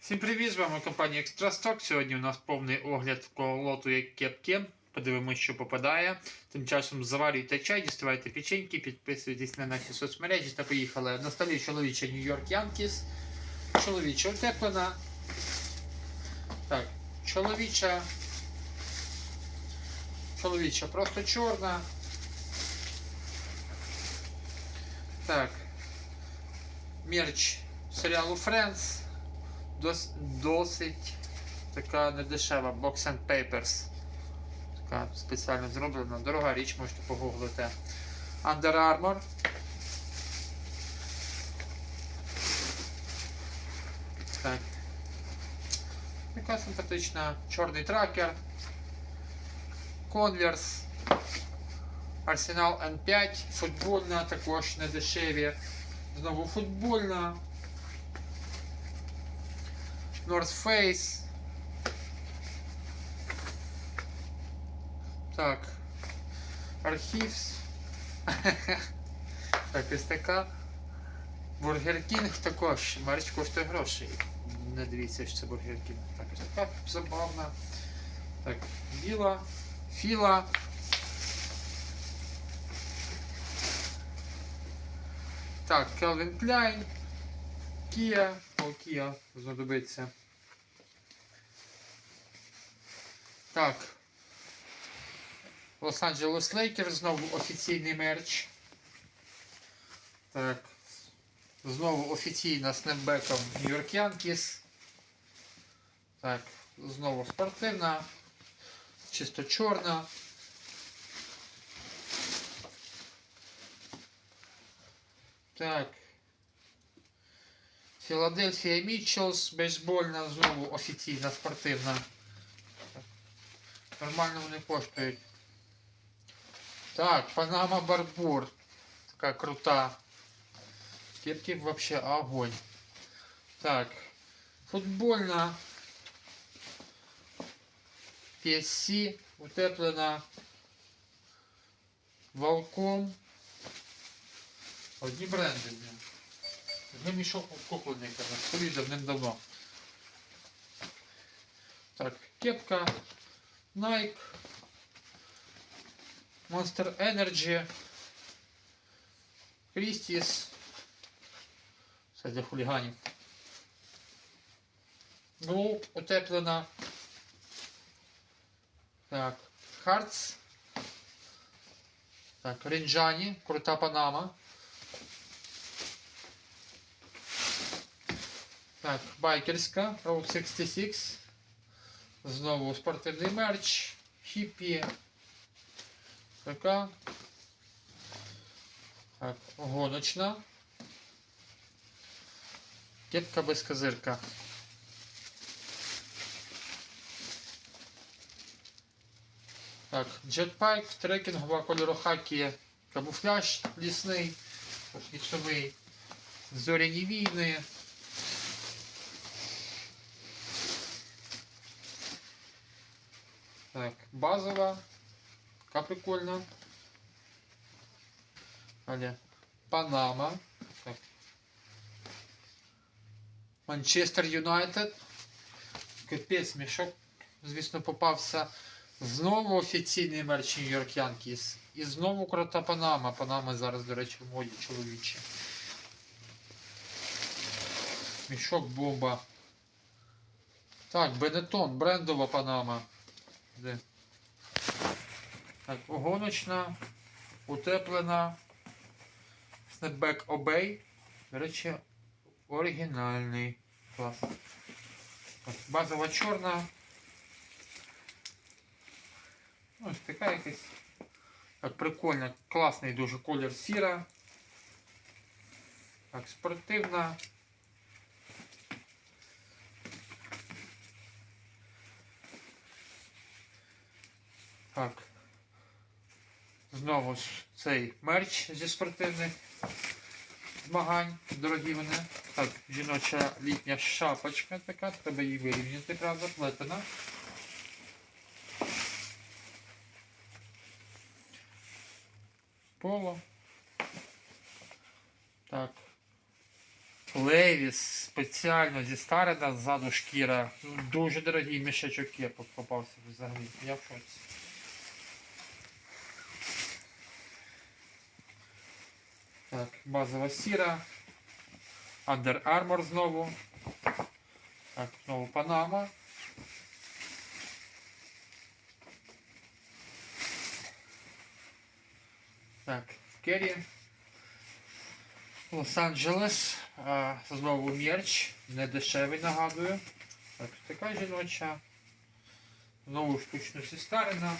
Всім привіт, з вами компанія Екстрасток. Сьогодні у нас повний огляд такого лоту як кепки. Подивимось, що попадає. Тим часом заварюйте чай, діставайте печеньки, підписуйтесь на наші соцмережі та поїхали. На столі чоловіча Нью-Йорк Янкіс. Чоловіча утеплена. Так, чоловіча. Чоловіча просто чорна. Так. Мерч серіалу Friends. Дос, досить така недешева Box and Papers. Така спеціально зроблена. Дорога річ, можете погуглити. Under Armour. Так. Така симпатична чорний тракер. Converse. Arsenal N5. Футбольна, також не дешеві. Знову футбольна. North Face. Так. Архівс. так, ось така. Бургер Кінг також. Мерч коштує грошей. Не дивіться, що це Бургер Кінг. Так, ось така забавна. Так, біла. Філа. Так, Calvin Klein. Kia. О, Kia знадобиться. Так. Лос-Анджелес Лейкер, знову офіційний мерч. Так. Знову офіційна снепбеком Нью-Йорк Янкіс. Так, знову спортивна. Чисто чорна. Так. Філадельфія Мітчелс, бейсбольна, знову офіційна спортивна. Нормально вони коштують. Так, Панама Барбур. Така крута. Кепки вообще огонь. Так. Футбольна. PSC. Утеплена. Волком. Одні бренди. блін. Вже мішок кукольника на столі давним-давно. Так, кепка. Nike. Monster Energy. Christie's. Це для хуліганів. Glow утеплена. Так, Hearts. Так, Ринджані, крута панама. Так, байкерська, Road 66. Знову спортивний мерч. Хіппі. Така. Так, гоночна. Кепка без козирка. Так, джетпайк, трекінгова кольорохакі, камуфляж лісний, лісовий, зоряні війни. Так, базова. Така прикольна. Далі. Панама. Так. Манчестер Юнайтед. Капець, мішок, звісно, попався. Знову офіційний мерч Нью-Йорк Янкіс. І знову крута Панама. Панама зараз, до речі, в моді чоловічі. Мішок бомба. Так, Бенетон, брендова Панама. Де? Так, гоночна, утеплена. Snapback Obey. До речі, оригінальний. Клас. Так, базова чорна. Ось така якась. Так, прикольна, класний дуже колір сіра. Так, спортивна. Так. Знову ж цей мерч зі спортивних змагань. Дорогі вони. Так, жіноча літня шапочка така, треба її вирівняти, правда, плетена. Поло. Так. Левіс спеціально зі старина ззаду шкіра. Дуже дорогий мішечок кепок попався взагалі. Я в шоці. Так, базова сіра. Under Armour знову. Так, знову Панама. Так, Керрі. Лос-Анджелес. Знову мерч. Не дешевий, нагадую. Так, така жіноча. Знову штучно зістарена.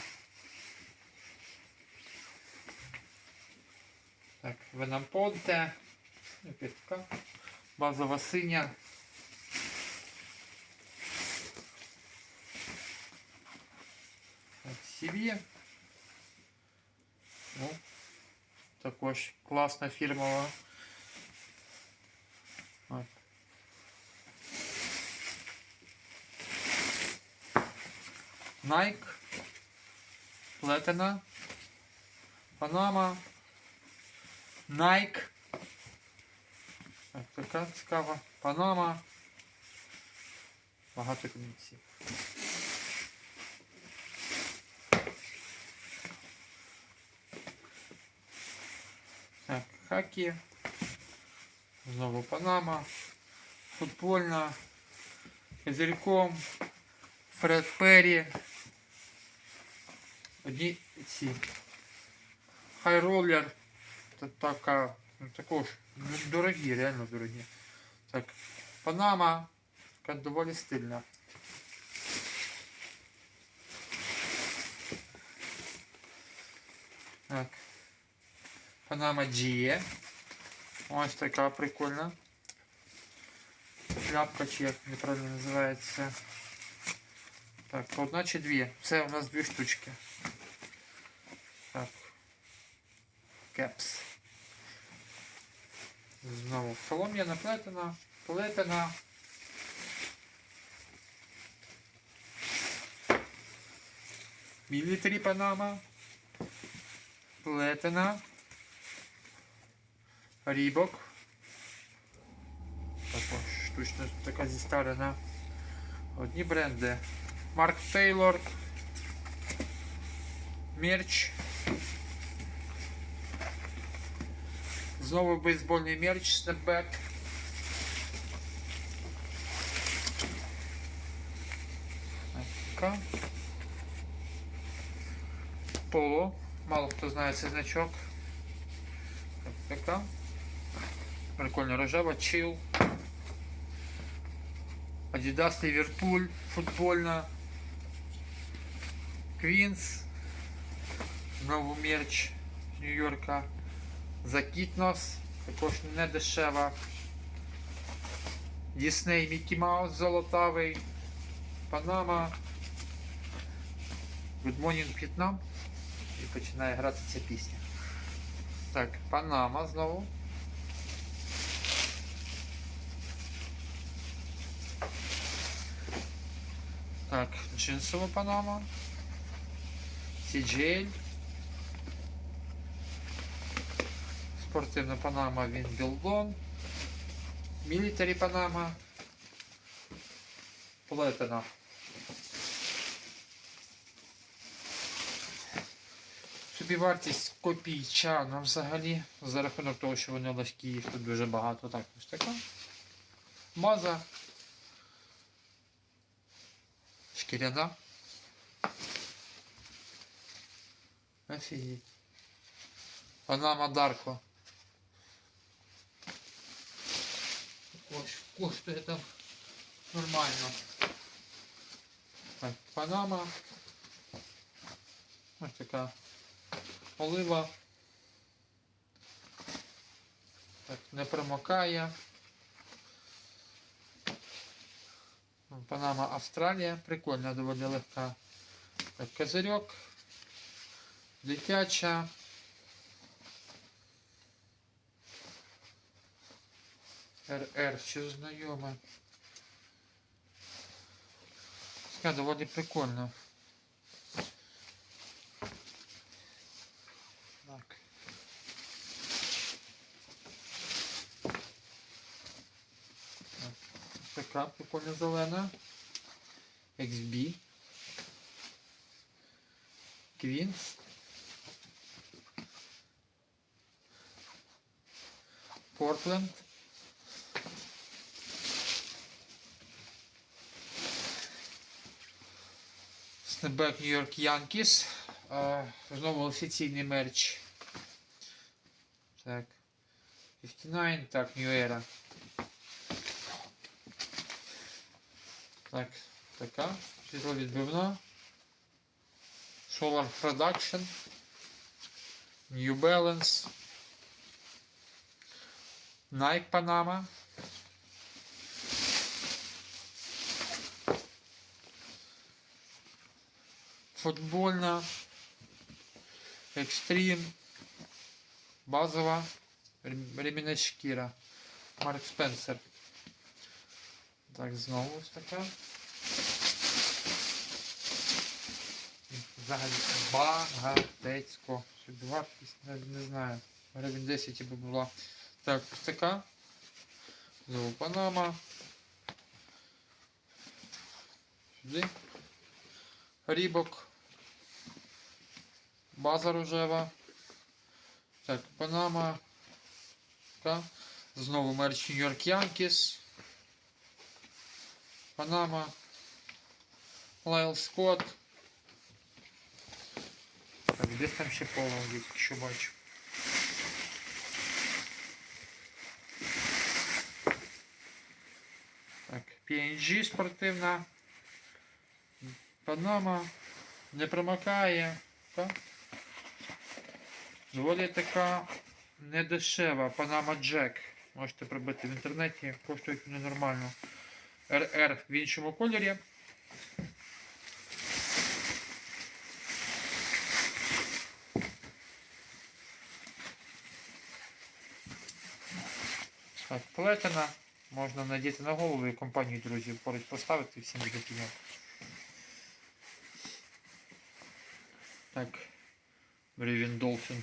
Так, Венампонте. Опять така. Базова синя. Так, Сів'є. Ну, також класна фірмова. От. Nike. Плетена. Панама. Nike. Так, така цікава. Панама. Багато комісій. Так, хакі. Знову Панама. Футбольна. Козирьком. Фред Перрі. Одні ці. Хайроллер. Це така. Ну, також ну, дорогі, реально дорогі. Так. Панама. Така доволі стильна. Так. Панама Джіє. Ось така прикольна. Шляпка чи як неправильно називається. Так, одна чи дві. Це у нас дві штучки. Так. Кепс. Знову солом'яна плетена, плетена. Мілітарі Панама. Плетена. Рібок. Також штучно така зістарена. Одні бренди. Марк Тейлор. Мерч. Знову бейсбольний мерч така. Поло. Мало хто знає цей значок. Така. Прикольно рожева, чил. Adidas Liverpool, футбольна. Квінс. Знову мерч Нью-Йорка. Закітнос. Також не дешева. Дісней Мікі Маус золотавий. Панама. Good Morning Vietnam. І починає грати ця пісня. Так, Панама знову. Так, джинсова панама. CGL. Спортивна панама Вінбілдон. Мілітарі панама. Плетена. Собівартість копійчана взагалі. За рахунок того, що вони легкі, їх тут дуже багато. Так, ось така. База. Шкіряна. Офігеть. Панама Дарко. Коштує там нормально. Так, Панама. Ось така олива. Так, не промокає. Панама Австралія. Прикольна, доволі легка. Так, козирьок. Дитяча. РР, що знайоме. Така доволі прикольно. Так. прикольно зелена. XB. Queens. Портленд. Снебек Нью-Йорк Янкіс. Знову офіційний мерч. Так. 59, так, New Era. Так, така. Світловідбивна. Solar Production. New Balance. Nike Panama. Футбольна. Extreme. Базова. Рем- Ремінна шкіра. Марк Спенсер. Так, знову ось така. Взагалі багатецько. Собі вартість, не знаю. Гривень 10 би була. Так, ось така. Знову Панама. Сюди. Рібок. База рожева. Так, Панама. Така. Знову мерч Нью-Йорк Янкіс. Панама. Лайл Скотт. Так, десь там ще повно є, що бачу. Так, PNG спортивна. Панама. Не промокає. Так. Доволі така недешева. Панама Джек. Можете прибити в інтернеті, коштують ненормально. RR в іншому кольорі. Так, плетена. Можна надіти на голову і компанію друзів поруч поставити всім буде кіно. Так. Рівень Dolphin.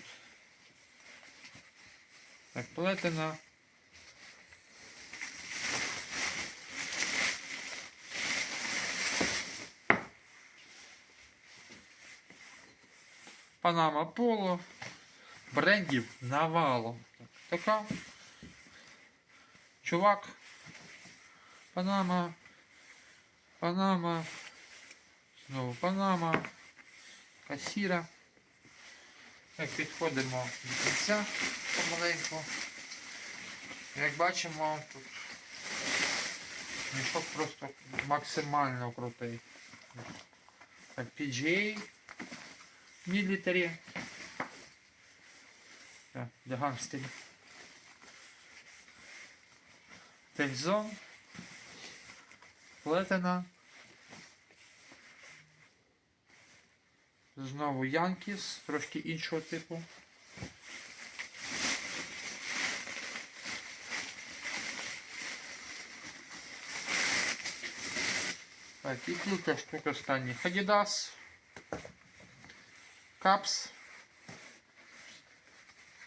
Так, плетена. Панама Поло. Брендів навалом. Так, така. Чувак. Панама. Панама. Знову Панама. Касіра. Так, підходимо до кінця помаленьку. Як бачимо, тут мішок просто максимально крутий. Так, PGA. Так, для гангстерів. Тельзон. Плетена. Знову Янкіс, трошки іншого типу. Так, і кілька штук останніх. Adidas. Капс.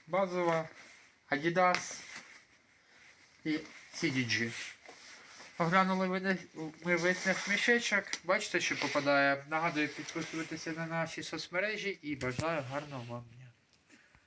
Базова. Adidas. І CDG. Оглянули ви ми весь наш мішечок. Бачите, що попадає. Нагадую підписуватися на наші соцмережі і бажаю гарного вам.